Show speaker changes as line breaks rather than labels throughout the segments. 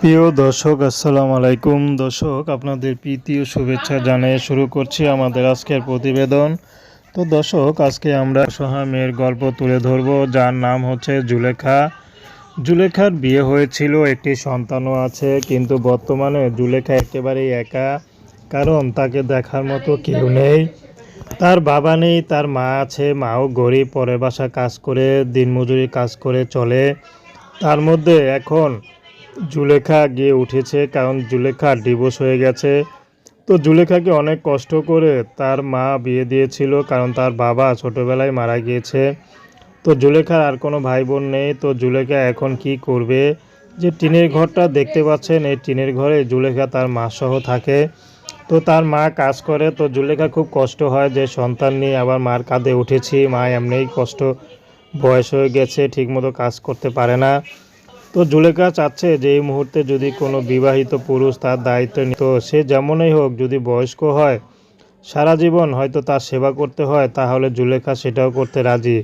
প্রিয় দর্শক, আসসালামু আলাইকুম। দর্শক, আপনাদের প্রীতি ও শুভেচ্ছা জানিয়ে শুরু করছি আমাদের আজকের প্রতিবেদন। তো দর্শক, আজকে আমরা সহায় মেয়ের গল্প তুলে ধরব, যার নাম হচ্ছে জুলেখা। জুলেখার বিয়ে হয়েছিল, একটি সন্তানও আছে, কিন্তু বর্তমানে জুলেখা একেবারেই একা, কারণ তাকে দেখার মতো কেউ নেই। তার বাবা নেই, তার মা আছে, মাও গরিব পরের বাসা কাজ করে, দিনমজুরি কাজ করে চলে। তার মধ্যে এখন জুলেখা গিয়ে উঠেছে, কারণ জুলেখা ডিভোর্স হয়ে গেছে। তো জুলেখাকে অনেক কষ্ট করে তার মা বিয়ে দিয়েছিল, কারণ তার বাবা ছোটোবেলায় মারা গিয়েছে। তো জুলেখার আর কোনো ভাই বোন নেই, তো জুলেখা এখন কি করবে? যে টিনের ঘরটা দেখতে পাচ্ছেন, এই টিনের ঘরে জুলেখা তার মা সহ থাকে। তো তার মা কাজ করে, তো জুলেখা খুব কষ্ট হয় যে সন্তান নিয়ে আবার মার কাঁধে উঠেছি, মা এমনিই কষ্ট, বয়স হয়ে গেছে, ঠিকমতো কাজ করতে পারে না। তো জুলেখা চাচ্ছে যে এই মুহূর্তে যদি কোনো বিবাহিত পুরুষ তার দায়িত্ব নিত সে যেমনই হোক যদি বয়স্ক হয়, সারা জীবন হয়তো তার সেবা করতে হয়, তাহলে জুলেখা সেটাও করতে রাজি।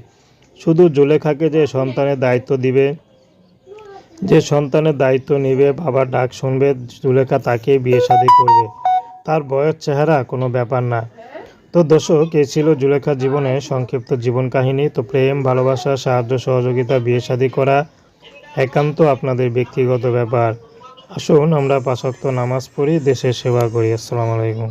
শুধু জুলেখাকে যে সন্তানের দায়িত্ব দিবে, যে সন্তানের দায়িত্ব নেবে, বাবার ডাক শুনবে, জুলেখা তাকেই বিয়ে শাদী করবে। তার বয়স, চেহারা কোনো ব্যাপার না। তো দর্শক, এ ছিল জুলেখা জীবনে সংক্ষিপ্ত জীবন কাহিনী। তো প্রেম, ভালোবাসা, সাহায্য, সহযোগিতা, বিয়ে শাদী করা একান্ত আপনাদের ব্যক্তিগত ব্যাপার। আসুন আমরা পাশক্ত নামাজ পড়ি দেশের সেবা করি। আসসালামু আলাইকুম।